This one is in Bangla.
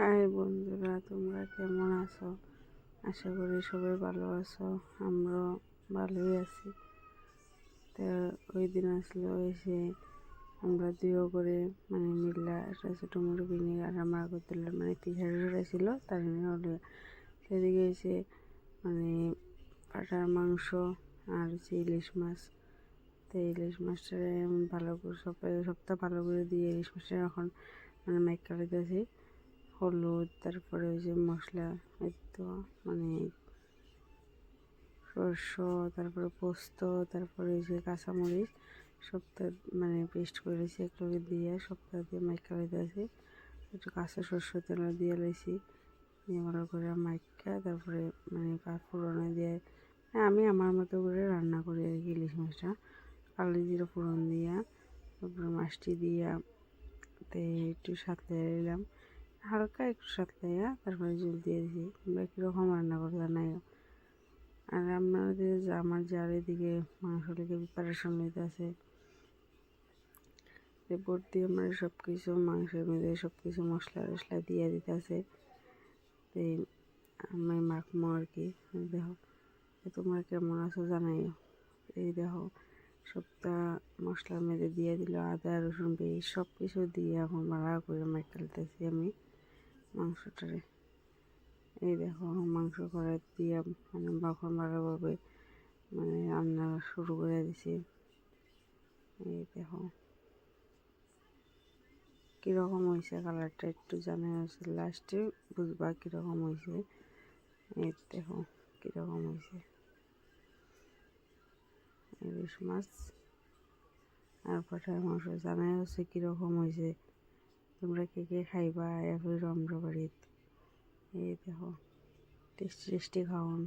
হাই বন্ধুরা, তোমরা কেমন আছো? আশা করি সবাই ভালো আছো, আমরাও ভালোই আছি। তো ওই দিন আসলো, এসে আমরা দুইও করে মানে মিল্লা একটা ছোটো কিনে আর আমরা করতে মানে পিঠাটা ছিল, তার হলে সেদিকে এসে মানে পাটার মাংস আর হচ্ছে ইলিশ মাছ। তো ইলিশ মাছটা ভালো করে সবাই সপ্তাহ ভালো করে দিয়ে ইলিশ মাছটা এখন মানে মাইক কাটাইতেছি হলুদ তারপরে ওই যে মশলা তো মানে সর্ষ তারপরে পোস্ত তারপরে ওই যে কাঁচামরিচ সপ্তাহ মানে পেস্ট করে করেছি একটু দিয়ে সপ্তাহ দিয়ে মাইকা লইতেছি একটু কাঁচা সর্ষ তেল দিয়ে লাইছি দিয়ে ভালো করে মাইকা তারপরে মানে পুরনো দিয়ে হ্যাঁ, আমি আমার মতো করে রান্না করি আর কি ইলিশ মাছটা। কালি জিরে ফোড়ন দিয়া তারপরে মাছটি দিয়া তো একটু সাথে নিলাম। হালকা একটু সাতলাইয়া তারপরে জল দিয়ে দিছি। তোমরা কীরকম রান্না করতে নাই আর আপনাদের আমার যার এদিকে মাংস লেগে প্রিপারেশন নিতে আছে এরপর দিয়ে আমরা সব কিছু মাংসের মধ্যে সব কিছু মশলা টশলা দিয়ে দিতে আছে। আমি মাখমো আর কি। দেখো তোমরা কেমন আছো জানাইও। এই দেখো, সবটা মশলার মধ্যে দিয়ে দিল, আদা, রসুন, পেঁয়াজ সব কিছু দিয়ে এখন ভালো করে মাখালতেছি আমি। মাংসটারে। এই দেখো, মাংস কড়াই দিয়ে মানে বাখন ভালোভাবে মানে রান্না শুরু করে দিছি। এই দেখো। কীরকম হয়েছে কালারটা একটু জানা হয়েছে। লাস্টে বুঝবা কীরকম হয়েছে এই দেখো, কীরকম হয়েছে ইলিশ মাছ আর পাঠার মাংস জানাই হচ্ছে কীরকম হয়েছে তোমরা কে কে খাইবা এভাবে রমরা বাড়িতে এই দেখো টেস্টি টেস্টি খাওয়ান